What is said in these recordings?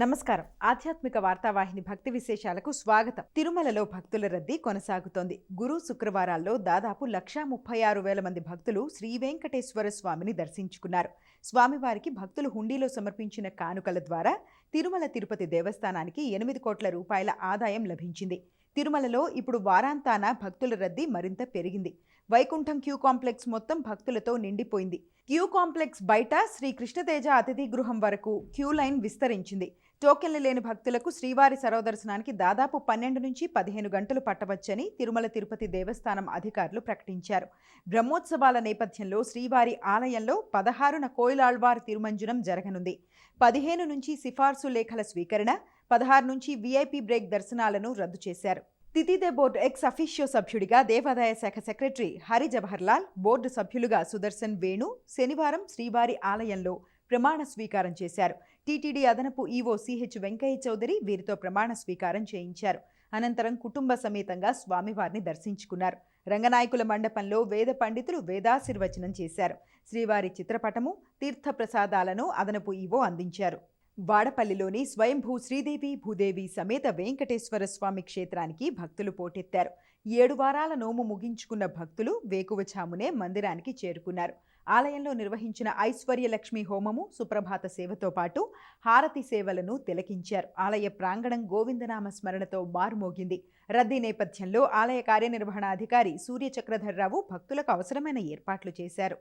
నమస్కారం. ఆధ్యాత్మిక వార్తావాహిని భక్తి విశేషాలకు స్వాగతం. తిరుమలలో భక్తుల రద్దీ కొనసాగుతోంది. గురు శుక్రవారాల్లో దాదాపు లక్షా ముప్పై ఆరు వేల మంది భక్తులు శ్రీ వెంకటేశ్వర స్వామిని దర్శించుకున్నారు. స్వామివారికి భక్తులు హుండీలో సమర్పించిన కానుకల ద్వారా తిరుమల తిరుపతి దేవస్థానానికి ఎనిమిది కోట్ల రూపాయల ఆదాయం లభించింది. తిరుమలలో ఇప్పుడు వారాంతాన భక్తుల రద్దీ మరింత పెరిగింది. వైకుంఠం క్యూ కాంప్లెక్స్ మొత్తం భక్తులతో నిండిపోయింది. క్యూ కాంప్లెక్స్ బయట శ్రీ కృష్ణతేజ అతిథి గృహం వరకు క్యూ లైన్ విస్తరించింది. టోకెన్లు లేని భక్తులకు శ్రీవారి సరోదర్శనానికి దాదాపు పన్నెండు నుంచి పదిహేను గంటలు పట్టవచ్చని తిరుమల తిరుపతి దేవస్థానం అధికారులు ప్రకటించారు. బ్రహ్మోత్సవాల నేపథ్యంలో శ్రీవారి ఆలయంలో పదహారున కోయిలాళ్వార్ తిరుమంజనం జరగనుంది. పదిహేను నుంచి సిఫార్సు లేఖల స్వీకరణ పదహారు నుంచి వీఐపీ బ్రేక్ దర్శనాలను రద్దు చేశారు. తితిదే బోర్డు ఎక్స్ అఫీషియో సభ్యుడిగా దేవాదాయ శాఖ సెక్రటరీ హరి జవహర్లాల్ బోర్డు సభ్యులుగా సుదర్శన్ వేణు శనివారం శ్రీవారి ఆలయంలో ప్రమాణ స్వీకారం చేశారు. టీటీడీ అదనపు ఈవో సిహెచ్ వెంకయ్య చౌదరి వీరితో ప్రమాణ స్వీకారం చేయించారు. అనంతరం కుటుంబ సమేతంగా స్వామివారిని దర్శించుకున్నారు. రంగనాయకుల మండపంలో వేద పండితులు వేదాశీర్వచనం చేశారు. శ్రీవారి చిత్రపటము తీర్థప్రసాదాలను అదనపు ఈవో అందించారు. వాడపల్లిలోని స్వయంభూ శ్రీదేవి భూదేవి సమేత వెంకటేశ్వర స్వామి క్షేత్రానికి భక్తులు పోటెత్తారు. ఏడు వారాల నోము ముగించుకున్న భక్తులు వేకువఛామునే మందిరానికి చేరుకున్నారు. ఆలయంలో నిర్వహించిన ఐశ్వర్యలక్ష్మి హోమము సుప్రభాత సేవతో పాటు హారతి సేవలను తిలకించారు. ఆలయ ప్రాంగణం గోవిందనామ స్మరణతో మారుమోగింది. రద్దీ నేపథ్యంలో ఆలయ కార్యనిర్వహణాధికారి సూర్యచక్రధర్రావు భక్తులకు అవసరమైన ఏర్పాట్లు చేశారు.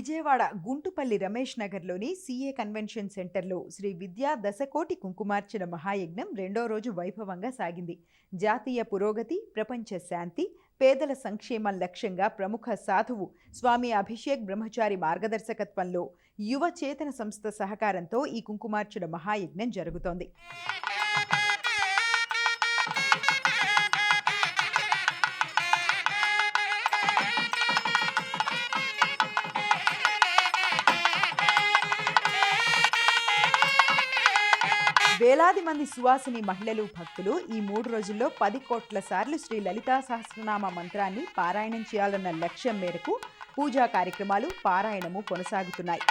విజయవాడ గుంటుపల్లి రమేష్ నగర్లోని సీఏ కన్వెన్షన్ సెంటర్లో శ్రీ విద్యా దశకోటి కుంకుమార్చన మహాయజ్ఞం రెండో రోజు వైభవంగా సాగింది. జాతీయ పురోగతి ప్రపంచ శాంతి పేదల సంక్షేమం లక్ష్యంగా ప్రముఖ సాధువు స్వామి అభిషేక్ బ్రహ్మచారి మార్గదర్శకత్వంలో యువ చేతన సంస్థ సహకారంతో ఈ కుంకుమార్చన మహాయజ్ఞం జరుగుతోంది. వేలాది మంది సువాసిని మహిళలు భక్తులు ఈ మూడు రోజుల్లో పది కోట్ల సార్లు శ్రీ లలితా సహస్రనామ మంత్రాన్ని పారాయణం చేయాలన్న లక్ష్యం మేరకు పూజా కార్యక్రమాలు పారాయణము కొనసాగుతున్నాయి.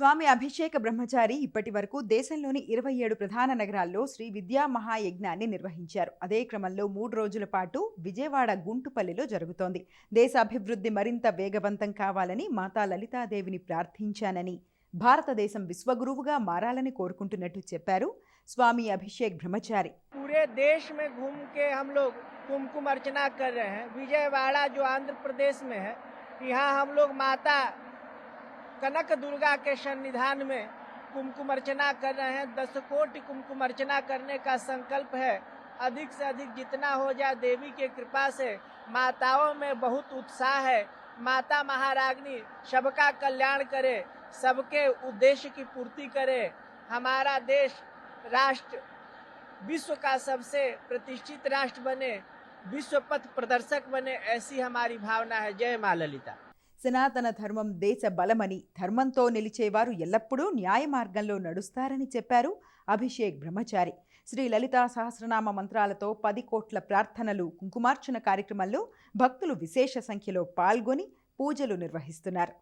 స్వామి అభిషేక బ్రహ్మచారి ఇప్పటి వరకు దేశంలోని ఇరవై ఏడు ప్రధాన నగరాల్లో శ్రీ విద్యా మహాయజ్ఞాన్ని నిర్వహించారు అదే క్రమంలో మూడు రోజుల పాటు విజయవాడ గుంటుపల్లిలో జరుగుతోంది దేశ అభివృద్ధి మరింత వేగవంతం కావాలని మాతా లలితాదేవిని ప్రార్థించానని భారతదేశం విశ్వగురువుగా మారాలని కోరుకుంటున్నట్టు చెప్పారు స్వామి అభిషేక్ బ్రహ్మచారి पूरे देश में घूम के हम लोग कुमकुम अर्चना कर रहे हैं विजयवाड़ा जो आंध्र प्रदेश में है यहाँ हम लोग माता कनक दुर्गा के सन्निधान में कुमकुम अर्चना कर रहे हैं। दस कोटि कुमकुम अर्चना करने का संकल्प है। अधिक से अधिक जितना हो जाए देवी के कृपा से माताओं में बहुत उत्साह है। माता महारागनी सबका कल्याण करे, सबके उद्देश्य की पूर्ति करे। हमारा देश राष्ट्र, विश्व का सबसे प्रतिष्ठित राष्ट्र बने, विश्व पथ प्रदर्शक बने, ऐसी हमारी भावना है। जय माँ ललिता। సనాతన ధర్మం దేశ బలమని ధర్మంతో నిలిచేవారు ఎల్లప్పుడూ న్యాయ మార్గంలో నడుస్తారని చెప్పారు అభిషేక్ బ్రహ్మచారి. శ్రీ లలితా సహస్రనామ మంత్రాలతో పది కోట్ల ప్రార్థనలు కుంకుమార్చన కార్యక్రమంలో భక్తులు విశేష సంఖ్యలో పాల్గొని పూజలు నిర్వహిస్తున్నారు.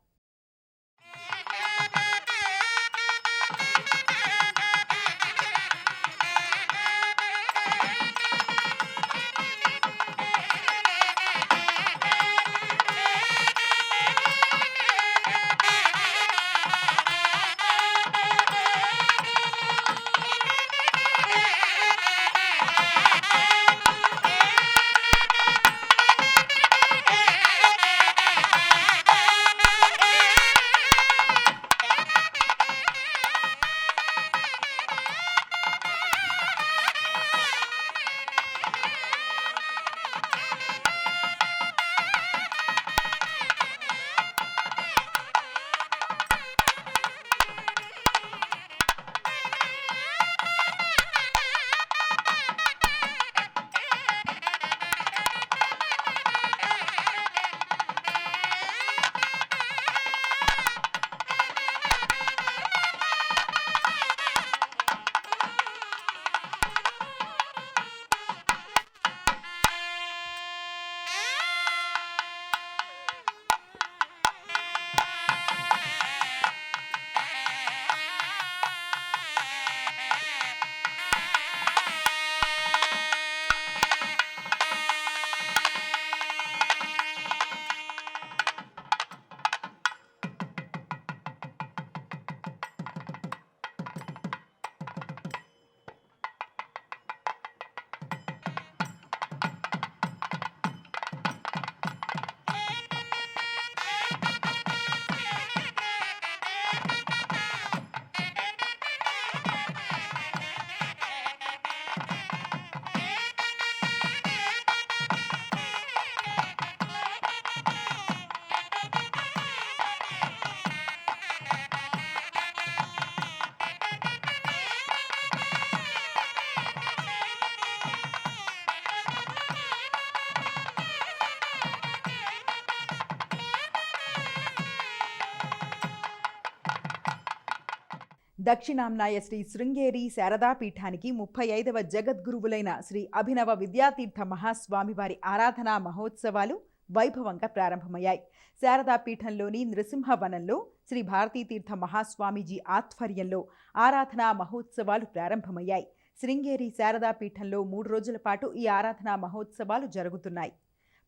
దక్షిణాంనాయ శ్రీ శృంగేరి శారదా పీఠానికి ముప్పై ఐదవ జగద్గురువులైన శ్రీ అభినవ విద్యాతీర్థ మహాస్వామివారి ఆరాధనా మహోత్సవాలు వైభవంగా ప్రారంభమయ్యాయి. శారదా పీఠంలోని నృసింహవనంలో శ్రీ భారతీతీర్థ మహాస్వామీజీ ఆధ్వర్యంలో ఆరాధనా మహోత్సవాలు ప్రారంభమయ్యాయి. శృంగేరి శారదా పీఠంలో మూడు రోజుల పాటు ఈ ఆరాధనా మహోత్సవాలు జరుగుతున్నాయి.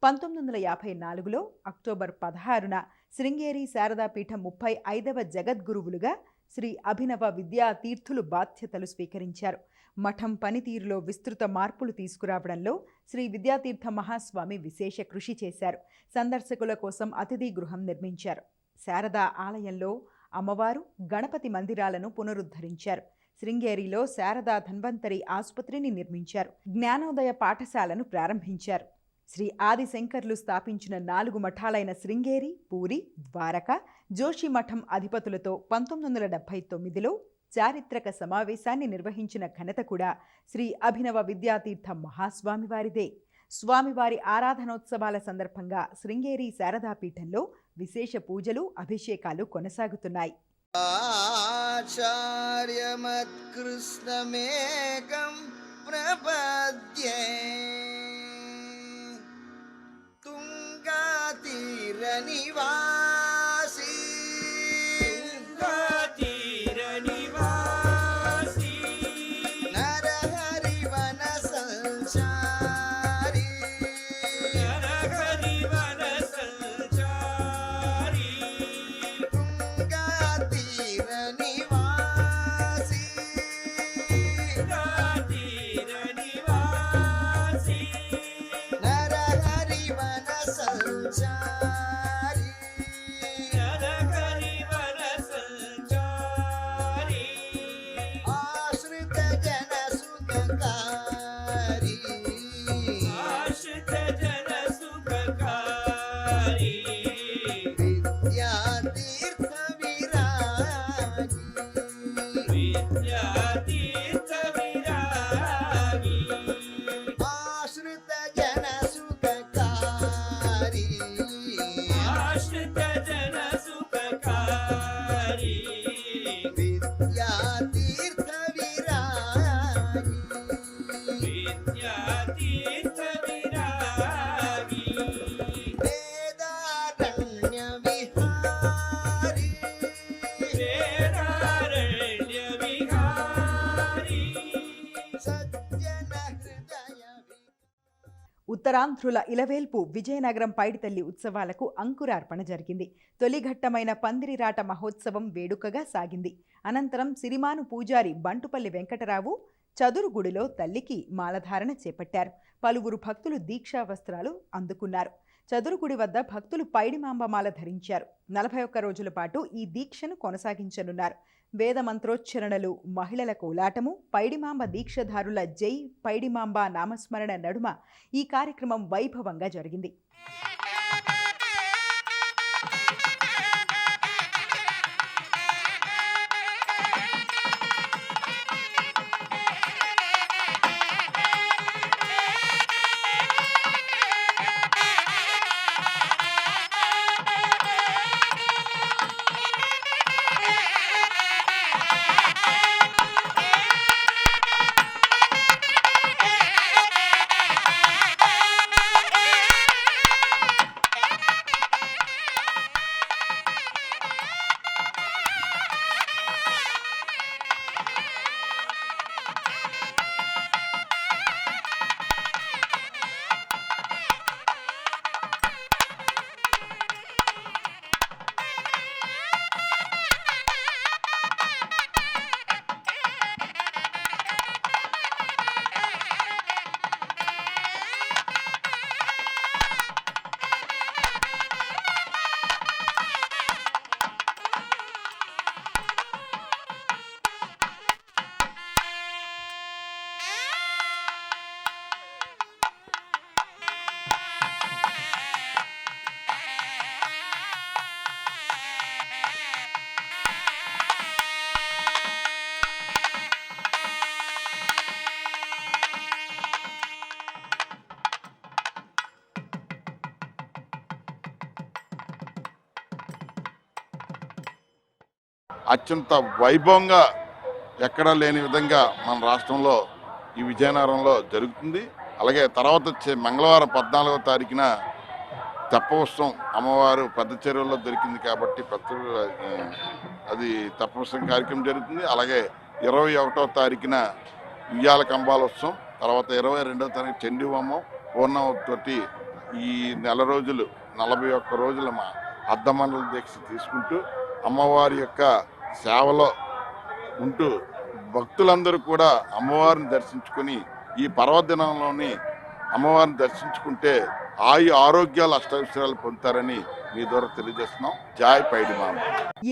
పంతొమ్మిది వందల యాభై నాలుగులో అక్టోబర్ పదహారున శృంగేరి శారదా పీఠం ముప్పై ఐదవ జగద్గురువులుగా శ్రీ అభినవ విద్యా తీర్థులు బాధ్యతలు స్వీకరించారు. మఠం పనితీరులో విస్తృత మార్పులు తీసుకురావడంలో శ్రీ విద్యాతీర్థ మహాస్వామి విశేష కృషి చేశారు. సందర్శకుల కోసం అతిథి గృహం నిర్మించారు. శారదా ఆలయంలో అమ్మవారు గణపతి మందిరాలను పునరుద్ధరించారు. శృంగేరిలో శారదా ధన్వంతరి ఆసుపత్రిని నిర్మించారు. జ్ఞానోదయ పాఠశాలను ప్రారంభించారు. శ్రీ ఆదిశంకర్లు స్థాపించిన నాలుగు మఠాలైన శృంగేరి పూరి ద్వారక జోషి మఠం అధిపతులతో పంతొమ్మిది వందల డెబ్భై తొమ్మిదిలో చారిత్రక సమావేశాన్ని నిర్వహించిన ఘనత కూడా శ్రీ అభినవ విద్యాతీర్థ మహాస్వామివారిదే. స్వామివారి ఆరాధనోత్సవాల సందర్భంగా శృంగేరి శారదాపీఠంలో విశేష పూజలు అభిషేకాలు కొనసాగుతున్నాయి. ప్రపద్యే. 泥娃 సాంధ్రుల ఇలవేల్పు విజయనగరం పైడితల్లి ఉత్సవాలకు అంకురార్పణ జరిగింది. తొలిఘట్టమైన పందిరిరాట మహోత్సవం వేడుకగా సాగింది. అనంతరం సిరిమాను పూజారి బంటుపల్లి వెంకటరావు చదురుగుడిలో తల్లికి మాలధారణ చేపట్టారు. పలువురు భక్తులు దీక్షా వస్త్రాలు అందుకున్నారు. చదురుగుడి వద్ద భక్తులు పైడిమాంబమాల ధరించారు. నలభై ఒక్క రోజుల పాటు ఈ దీక్షను కొనసాగించనున్నారు. వేదమంత్రోచ్చరణలు మహిళల కోలాటము పైడిమాంబ దీక్షధారుల జై పైడిమాంబ నామస్మరణ నడుమ ఈ కార్యక్రమం వైభవంగా జరిగింది. అత్యంత వైభవంగా ఎక్కడా లేని విధంగా మన రాష్ట్రంలో ఈ విజయనగరంలో జరుగుతుంది. అలాగే తర్వాత వచ్చే మంగళవారం పద్నాలుగో తారీఖున తెప్పవస్త్రం అమ్మవారు పెద్ద చెరువులో దొరికింది కాబట్టి పెద్ద అది తెప్పవస్త్రం కార్యక్రమం జరుగుతుంది. అలాగే ఇరవై ఒకటో తారీఖున ఉయ్యాల కంబాలోత్సవం తర్వాత ఇరవై రెండవ తారీఖు చండీ పూర్ణమతోటి ఈ నెల రోజులు నలభై ఒక్క రోజుల మా అర్ధమండల దీక్ష తీసుకుంటూ అమ్మవారి యొక్క సేవలో ఉంటూ భక్తులందరూ కూడా అమ్మవారిని దర్శించుకుని ఈ పర్వదినంలోని అమ్మవారిని దర్శించుకుంటే ఆయు ఆరోగ్యాలు అష్టవిషయాలు పొందుతారని మీ ద్వారా తెలియజేస్తున్నాం. జాయ్ పైడి మామ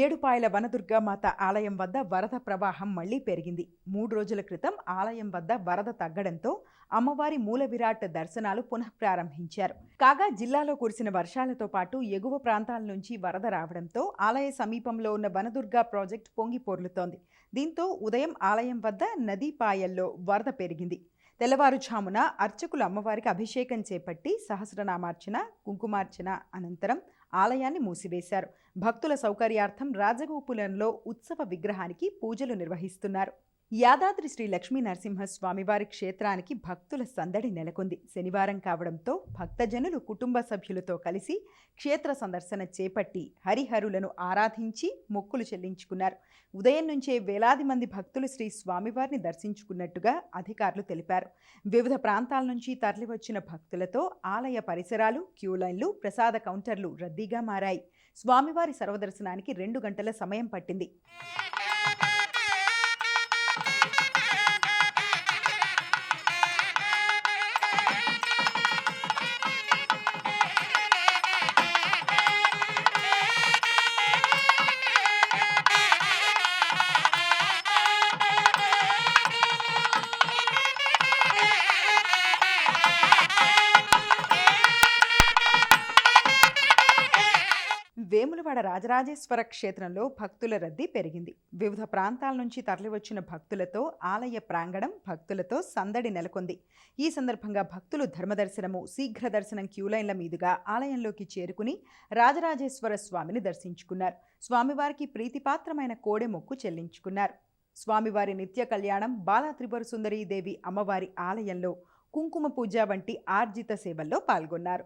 ఏడుపాయల వనదుర్గామాత ఆలయం వద్ద వరద ప్రవాహం మళ్ళీ పెరిగింది. మూడు రోజుల క్రితం ఆలయం వద్ద వరద తగ్గడంతో అమ్మవారి మూల విరాట్ దర్శనాలు పునః ప్రారంభించారు. కాగా జిల్లాలో కురిసిన వర్షాలతో పాటు ఎగువ ప్రాంతాల నుంచి వరద రావడంతో ఆలయ సమీపంలో ఉన్న వనదుర్గా ప్రాజెక్టు పొంగి పొర్లుతోంది. దీంతో ఉదయం ఆలయం వద్ద నదీపాయల్లో వరద పెరిగింది. తెల్లవారుఝామున అర్చకులు అమ్మవారికి అభిషేకం చేపట్టి సహస్రనామార్చన కుంకుమార్చన అనంతరం ఆలయాన్ని మూసివేశారు. భక్తుల సౌకర్యార్థం రాజగోపులంలో ఉత్సవ విగ్రహానికి పూజలు నిర్వహిస్తున్నారు. యాదాద్రి శ్రీ లక్ష్మీ నరసింహస్వామివారి క్షేత్రానికి భక్తుల సందడి నెలకొంది. శనివారం కావడంతో భక్తజనులు కుటుంబ సభ్యులతో కలిసి క్షేత్ర సందర్శన చేపట్టి హరిహరులను ఆరాధించి మొక్కులు చెల్లించుకున్నారు. ఉదయం నుంచే వేలాది మంది భక్తులు శ్రీ స్వామివారిని దర్శించుకున్నట్టుగా అధికారులు తెలిపారు. వివిధ ప్రాంతాల నుంచి తరలివచ్చిన భక్తులతో ఆలయ పరిసరాలు క్యూ లైన్లు ప్రసాద కౌంటర్లు రద్దీగా మారాయి. స్వామివారి సర్వదర్శనానికి రెండు గంటల సమయం పట్టింది. విజయవాడ రాజరాజేశ్వర క్షేత్రంలో భక్తుల రద్దీ పెరిగింది. వివిధ ప్రాంతాల నుంచి తరలివచ్చిన భక్తులతో ఆలయ ప్రాంగణం భక్తులతో సందడి నెలకొంది. ఈ సందర్భంగా భక్తులు ధర్మదర్శనము శీఘ్ర దర్శనం క్యూలైన్ల మీదుగా ఆలయంలోకి చేరుకుని రాజరాజేశ్వర స్వామిని దర్శించుకున్నారు. స్వామివారికి ప్రీతిపాత్రమైన కోడె మొక్కు చెల్లించుకున్నారు. స్వామివారి నిత్య కళ్యాణం బాలా త్రిపుర సుందరీ దేవి అమ్మవారి ఆలయంలో కుంకుమ పూజ వంటి ఆర్జిత సేవల్లో పాల్గొన్నారు.